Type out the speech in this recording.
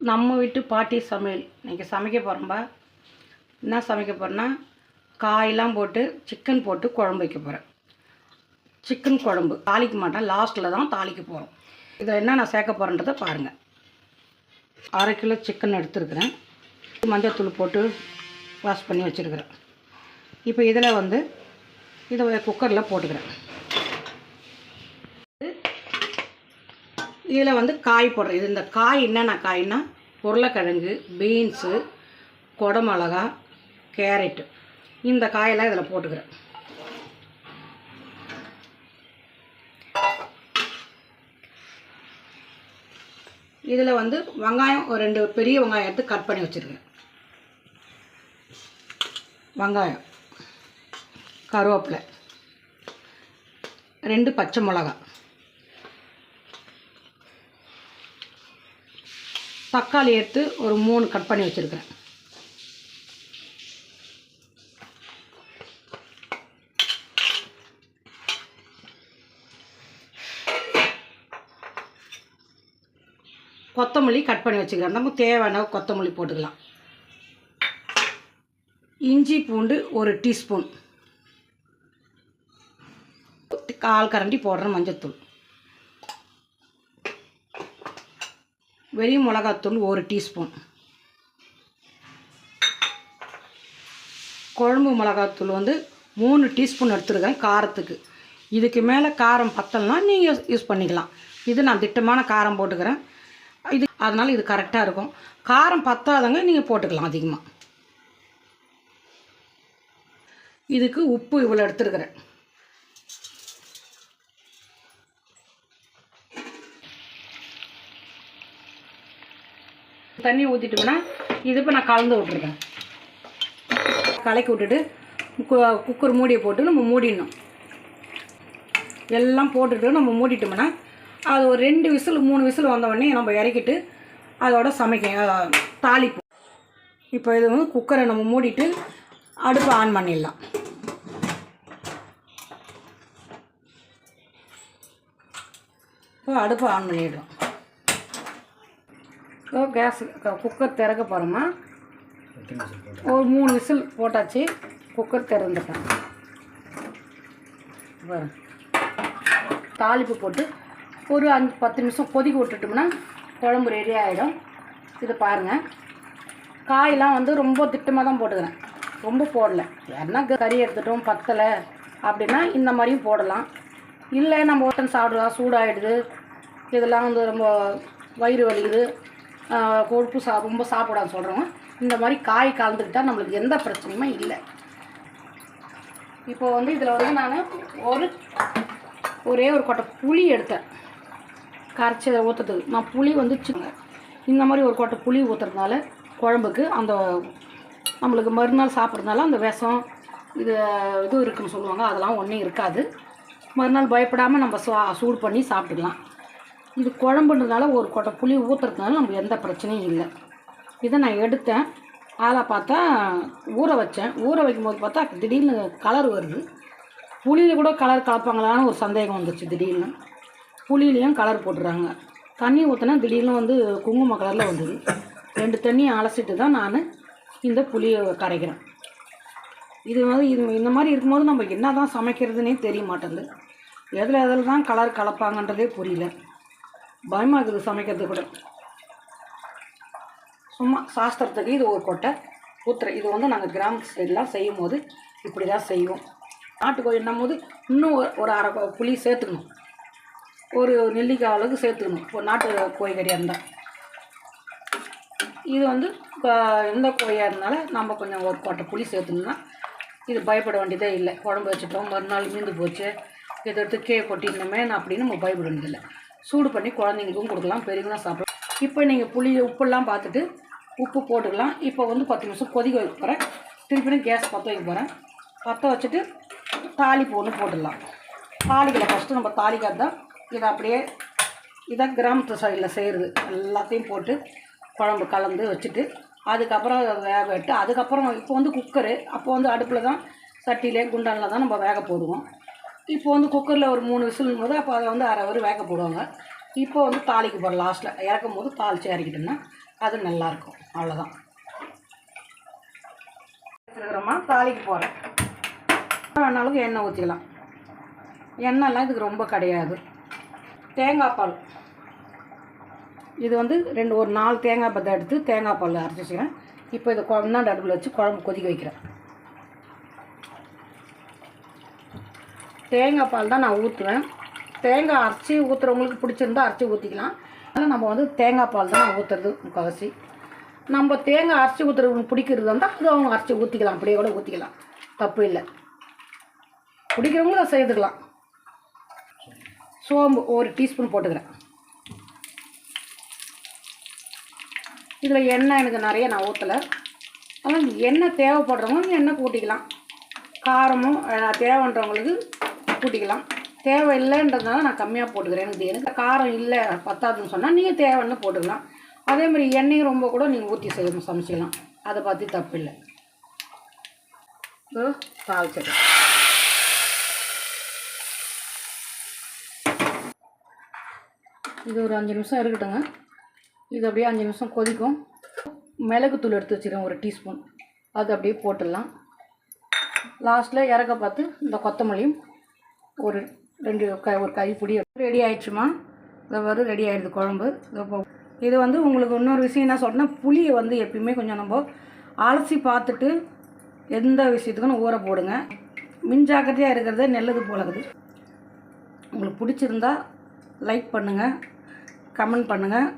நம்ம வீட்டு பாட்டி சமையல். இன்றைக்கி சமைக்க போகிறோம்பா என்ன சமைக்க போகிறேன்னா காயெல்லாம் போட்டு சிக்கன் போட்டு குழம்பு வைக்க போகிறேன் சிக்கன் குழம்பு. தாளிக்க மாட்டேன். லாஸ்ட்டில் தான் தாளிக்க போகிறோம் இதில் என்ன நான் சேர்க்க போகிறேன்றதை பாருங்கள் அரை கிலோ சிக்கன் எடுத்துருக்குறேன். மஞ்சள்தூள் போட்டு வாஷ் பண்ணி வச்சுருக்குறேன். இப்போ இதில் வந்து இதை குக்கரில் போட்டுக்கிறேன். இதில் வந்து காய் போடுறேன். இது இந்த காய் என்னென்ன காய்னா உருளைக்கிழங்கு பீன்ஸு கொடமிளகா கேரட்டு. இந்த காயெல்லாம் இதில் போட்டுக்கிறேன். இதில் வந்து வெங்காயம் ஒரு ரெண்டு பெரிய வெங்காயம் எடுத்து கட் பண்ணி வச்சுருக்கேன். வெங்காயம் கருவேப்பிலை ரெண்டு பச்சை மிளகா தக்காளி எடுத்து ஒரு மூணு கட் பண்ணி வச்சுருக்கிறேன். கொத்தமல்லி கட் பண்ணி வச்சுக்கிறேன். நமக்கு தேவையான கொத்தமல்லி போட்டுக்கலாம். இஞ்சி பூண்டு ஒரு டீஸ்பூன். கால் கரண்டி போடுறேன் மஞ்சத்தூள். வெறி மிளகாத்தூள் ஒரு டீஸ்பூன். குழம்பு மிளகாத்தூள் வந்து மூணு டீஸ்பூன் எடுத்துருக்கேன் காரத்துக்கு. இதுக்கு மேலே காரம் பத்தலைனா நீங்கள் யூஸ் பண்ணிக்கலாம். இது நான் திட்டமான காரம் போட்டுக்கிறேன். இது அதனால் இது கரெக்டாக இருக்கும். காரம் பத்தாதவங்க நீங்கள் போட்டுக்கலாம் அதிகமாக இதுக்கு உப்பு இவ்வளோ எடுத்துருக்கிறேன். தண்ணி ஊற்றிட்டோம்னா இது இப்போ நான் கலந்து விட்டுருக்கேன். கலக்கி விட்டுட்டு கு- குக்கர் மூடியை போட்டு நம்ம மூடிடணும். எல்லாம் போட்டுட்டு நம்ம மூடிட்டோம்னா அது ஒரு ரெண்டு விசில் மூணு விசில் வந்தவொடனே நம்ம இறக்கிட்டு அதோட சமைக்க அஹ், தாளிப்போம் இப்போ இது வந்து குக்கரை நம்ம மூடிட்டு அடுப்பை ஆன் பண்ணிடலாம். இப்போ அடுப்பை ஆன் பண்ணிடுறோம் கேஸ் குக்கர் திறக்க போகிறோமா ஒரு மூணு விசில் போட்டாச்சு. குக்கர் திறந்துட்டேன். பாருங்க. தாளிப்பு போட்டு ஒரு அஞ்சு பத்து நிமிஷம் கொதிக்க விட்டுட்டோம்னா குழம்பு ரெடி ஆகிடும் இது பாருங்கள் காயெல்லாம் வந்து ரொம்ப திட்டமாக தான் போட்டுக்கிறேன். ரொம்ப போடல. யாருன்னா கறி எடுத்துட்டோம் பத்தலை அப்படின்னா இந்த மாதிரியும் போடலாம். இல்லை நம்ம ஒருத்தன் சாப்பிடுவா சூடாகிடுது இதெல்லாம் வந்து ரொம்ப வயிறு வலிக்குது. கொழுப்பு சா ரொம்ப சாப்பிடான்னு சொல்கிறவங்க இந்த மாதிரி காய் கலந்துக்கிட்டால் நம்மளுக்கு எந்த பிரச்சனையுமே இல்லை. இப்போ வந்து இதில் வந்து நான் ஒரு ஒரே ஒரு கொட்டை புளி எடுத்தேன். கரைச்சி ஊற்றுறதுக்கு நான் புளி வந்து இந்த மாதிரி ஒரு கொட்டை புளி ஊற்றுறதுனால குழம்புக்கு அந்த நம்மளுக்கு மறுநாள் சாப்பிட்றதுனால அந்த விஷம் இது இது இருக்குன்னு சொல்லுவாங்க. அதெல்லாம் ஒன்றும் இருக்காது. மறுநாள் பயப்படாமல் நம்ம சூடு பண்ணி சாப்பிட்டுக்கலாம். இது குழம்புன்றதுனால ஒரு கொட்டை புளி ஊற்றுறதுனால நமக்கு எந்த பிரச்சனையும் இல்லை. இதை நான் எடுத்தேன். அதில் பார்த்தா ஊற வச்சேன். ஊற வைக்கும்போது பார்த்தா திடீர்னு கலர் வருது. புளியில் கூட கலர் கலப்பாங்களான்னு ஒரு சந்தேகம் வந்துச்சு திடீர்னு. புளியிலையும் கலர் போட்டுறாங்க. தண்ணி ஊற்றினா திடீர்னு வந்து குங்கும கலரில் வந்தது. ரெண்டு தண்ணியை அலசிட்டு தான் நான் இந்த புளியை கரைக்கிறேன். இது வந்து இது இந்த மாதிரி இருக்கும்போது நம்ம என்ன தான் சமைக்கிறதுனே தெரிய மாட்டேங்குது. எதில் எதில் தான் கலர் கலப்பாங்கன்றதே புரியல. பயமாக இருக்குது சமைக்கிறது கூட சும்மா சாஸ்திரத்துக்கு இது ஒரு கொட்டை ஊத்துற. இது வந்து நாங்கள் கிராமத்து சைடெலாம் செய்யும் போது இப்படி தான் செய்வோம். நாட்டுக்கோழின்னும் போது இன்னும் ஒரு- ஒரு அரை புளி சேர்த்துக்கணும். ஒரு நெல்லிக்காய் அளவுக்கு சேர்த்துக்கணும். ஒரு நாட்டு கோழிக்கறியாக இருந்தால் இது வந்து எந்த கோழியாக இருந்தாலும் நம்ம கொஞ்சம் ஒரு கொட்டை புளி சேர்த்துனோம்னா இது பயப்பட வேண்டியதே இல்லை. குழம்பு வச்சுட்டோம் மறுநாள் மீந்து போச்சு. இதை எடுத்து கே கொட்டிடணுமே நான் அப்படின்னு நம்ம பயப்பட வேண்டியதில்லை. சூடு பண்ணி குழந்தைங்களுக்கும் கொடுக்கலாம் பெரியவங்களும் சாப்பிடலாம். இப்போ நீங்கள் புளி உப்புலாம் பார்த்துட்டு உப்பு போட்டுக்கலாம். இப்போ வந்து பத்து நிமிஷம் கொதிக்க வைக்க போகிறேன் திருப்பியும் கேஸ் பற்ற வைக்க போகிறேன் பற்ற வச்சுட்டு தாளிப்பு ஒன்று போட்டுடலாம். தாளிக்கல ஃபஸ்ட்டு நம்ம தாளிக்காது தான் இதை அப்படியே இதான் கிராமத்து சைடில் செய்கிறது எல்லாத்தையும் போட்டு குழம்பு கலந்து வச்சுட்டு அதுக்கப்புறம் அதை வேக விட்டு அதுக்கப்புறம் இப்போ வந்து குக்கரு அப்போ வந்து அடுப்பில் தான் சட்டியிலே குண்டானில் தான் நம்ம வேக போடுவோம். இப்போ வந்து குக்கரில் ஒரு மூணு விசிலும் போது அப்போ அதை வந்து அரை ஒரு வேக போடுவாங்க. இப்போ வந்து தாளிக்கு போகிற லாஸ்ட்டில் இறக்கும் போது தாளித்து இறக்கிட்டோம்னா அது நல்லாயிருக்கும் அவ்வளோதான் இருக்கிறோமா தாளிக்கு போகிறேன் வேணாலும் எண்ணெய் ஊற்றிக்கலாம் எண்ணெய்லாம் இதுக்கு ரொம்ப கிடையாது. தேங்காய் பால். இது வந்து ரெண்டு ஒரு நாலு தேங்காய் பத்தை எடுத்து தேங்காய் பால் அரைச்சி வச்சுக்கிறேன். இப்போ இதை கொண்டாண்டு அடுப்பில் வச்சு குழம்பு கொதிக்க வைக்கிறேன். தேங்காய் பால் தான் நான் ஊற்றுவேன் தேங்காய் அரைச்சி ஊற்றுறவங்களுக்கு பிடிச்சிருந்தா அரைச்சி ஊற்றிக்கலாம் ஆனால் நம்ம வந்து தேங்காய் பால் தான் ஊற்றுறது முக்கால்வாசி. நம்ம தேங்காய் அரைச்சி ஊற்றுறவங்களுக்கு பிடிக்கிறது இருந்தால் அது அவங்க அரைச்சி ஊற்றிக்கலாம் அப்படியே கூட ஊற்றிக்கலாம் தப்பு இல்லை. பிடிக்கிறவங்களும் அதை செய்துக்கலாம். சோம்பு ஒரு டீஸ்பூன் போட்டுக்கிறேன். இதில் எண்ணெய் எனக்கு நிறைய நான் ஊற்றலை ஆனால் எண்ணெய் தேவைப்படுறவங்க எண்ணெய் கூட்டிக்கலாம். காரமும் தேவைன்றவங்களுக்கு கூட்டிக்கலாம். தேவை இல்லைன்றதுனால நான் கம்மியாக போட்டுக்கிறேன். எனக்கு எனக்கு காரம் இல்லை பத்தாதுன்னு சொன்னால் நீங்கள் தேவைன்னு போட்டுக்கலாம். அதே மாதிரி எண்ணெயும் ரொம்ப கூட நீங்கள் ஊற்றி செய்ய சமைச்சிக்கலாம். அதை பற்றி தப்பு இல்லை இதோ இது ஒரு அஞ்சு நிமிஷம் இருக்கட்டுங்க. இது அப்படியே அஞ்சு நிமிஷம் கொதிக்கும். மிளகுத்தூள் எடுத்து வச்சுக்கிறேன் ஒரு டீஸ்பூன். அது அப்படியே போட்டுடலாம். லாஸ்ட்டில் இறக்க பார்த்து இந்த கொத்தமல்லியும் ஒரு ரெண்டு க ஒரு கைப்பிடி ரெடி ஆயிடுச்சுமா? இதை வரும் ரெடி ஆகிடுது குழம்பு. இது வந்து உங்களுக்கு இன்னொரு விஷயம் என்ன சொல்கிறேன்னா புளியை வந்து எப்பயுமே கொஞ்சம் நம்ம அலசி பார்த்துட்டு எந்த விஷயத்துக்கும் ஊற போடுங்க. மின்ஜாக்கிரதையாக இருக்கிறதே நல்லது போலகுது உங்களுக்கு பிடிச்சிருந்தா லைக் பண்ணுங்கள் கமெண்ட் பண்ணுங்கள்